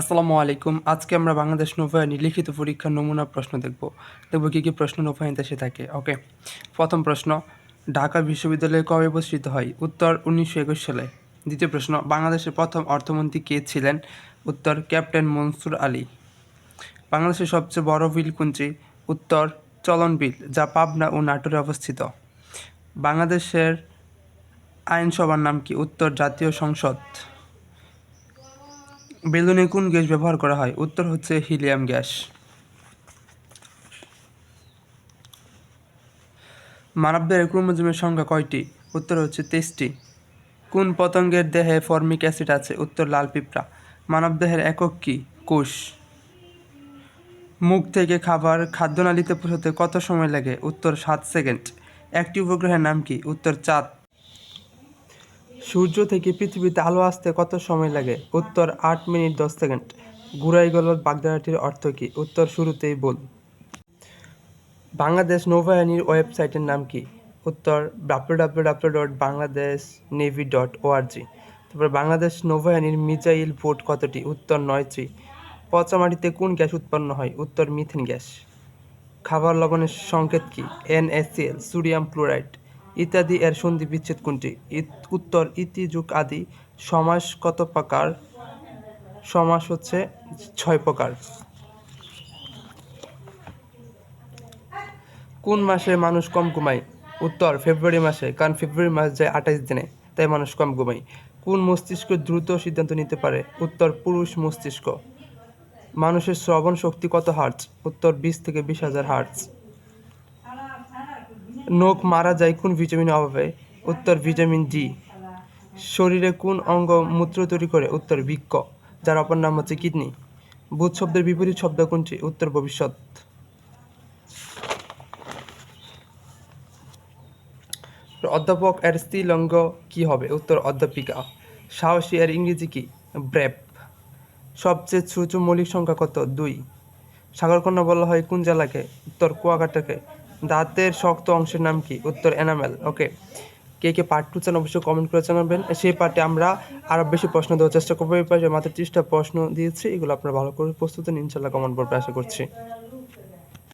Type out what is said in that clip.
আসসালামু আলাইকুম। আজকে আমরা বাংলাদেশ নৌবাহিনী লিখিত পরীক্ষার নমুনা প্রশ্ন দেখব। দেখব কী কী প্রশ্ন নৌবাহিনীতে এসে থাকে। ওকে, প্রথম প্রশ্ন, ঢাকা বিশ্ববিদ্যালয়ে কবে প্রতিষ্ঠিত হয়? উত্তর উনিশশো একুশ সালে। দ্বিতীয় প্রশ্ন, বাংলাদেশের প্রথম অর্থমন্ত্রী কে ছিলেন? উত্তর, ক্যাপ্টেন মনসুর আলী। বাংলাদেশের সবচেয়ে বড় বিল কোনটি? উত্তর, চলন বিল, যা পাবনা ও নাটোরে অবস্থিত। বাংলাদেশের আইনসভার নাম কি? উত্তর, জাতীয় সংসদ। বেলুনে কোন গ্যাস ব্যবহার করা হয়? উত্তর হচ্ছে হিলিয়াম গ্যাস। মানবদেহের ক্রোমোজোমের সংখ্যা কয়টি? উত্তর হচ্ছে তেইশটি। কোন পতঙ্গের দেহে ফর্মিক অ্যাসিড আছে? উত্তর লাল পিঁপড়া। মানবদেহের একক কি? কোষ। মুখ থেকে খাবার খাদ্যনালীতে পৌঁছতে কত সময় লাগে? উত্তর সাত সেকেন্ড। একটি উপগ্রহের নাম কি? উত্তর চাঁদ। সূর্য থেকে পৃথিবীতে আলো আসতে কত সময় লাগে? উত্তর, আট মিনিট দশ সেকেন্ড। ঘুরাই গলত বাগদারাটির অর্থ কী? উত্তর শুরুতেই বল। বাংলাদেশ নৌবাহিনীর ওয়েবসাইটের নাম কি? উত্তর W W W dot Bangladesh navy dot ORG তারপর বাংলাদেশ নৌবাহিনীর মিজাইল ভোট কতটি? উত্তর নয়টি পচা মাটিতে কোন গ্যাস উৎপন্ন হয়? উত্তর, মিথেন গ্যাস। খাবার লবণের সংকেত কি? NACL, sodium chloride. ইত্যাদি এর সন্ধি বিচ্ছেদ কোনটি? উত্তর, ইতি, যুগ, আদি, সমাস কত প্রকার? সমাস হচ্ছে ছয় প্রকার। কোন মাসে মানুষ কম ঘুমায়? উত্তর, ফেব্রুয়ারি মাসে, কারণ ফেব্রুয়ারি মাস যায় আঠাইশ দিনে, তাই মানুষ কম ঘুমায়। কোন মস্তিষ্ক দ্রুত সিদ্ধান্ত নিতে পারে? উত্তর, পুরুষ মস্তিষ্ক। মানুষের শ্রবণ শক্তি কত হার্টস উত্তর, বিশ থেকে বিশ হাজার হার্টস নখ মারা যায় কোন ভিটামিনের অভাবে? উত্তর, ভিটামিন ডি। শরীরে কোন অঙ্গ মূত্র তৈরি করে? উত্তর, বৃক্ক, যার অপর নাম হচ্ছে কিডনি। ভূত শব্দের বিপরীত শব্দ কোনটি? উত্তর, ভবিষ্যৎ। অধ্যাপক এর স্ত্রীলিঙ্গ কি হবে? উত্তর, অধ্যাপিকা। সাহসী এর ইংরেজি কি? ব্রেপ। সবচেয়ে ছোট মৌলিক সংখ্যা কত? দুই। সাগরকন্যা বলা হয় কোন জেলাকে? উত্তর, কুয়াকাটাকে। দাঁতের শক্ত অংশের নাম কি? উত্তর এনামেল ওকে কে কে পার্ট টু চান অবশ্যই কমেন্ট করে জানাবেন। সেই পার্টে আমরা আরও বেশি প্রশ্ন দেওয়ার চেষ্টা করব। এই পাশে মাত্র ত্রিশটা প্রশ্ন দিয়েছি। এগুলো আপনারা ভালো করে প্রস্তুত নিন ইনশাল্লাহ কমেন্ট করবে আশা করছি।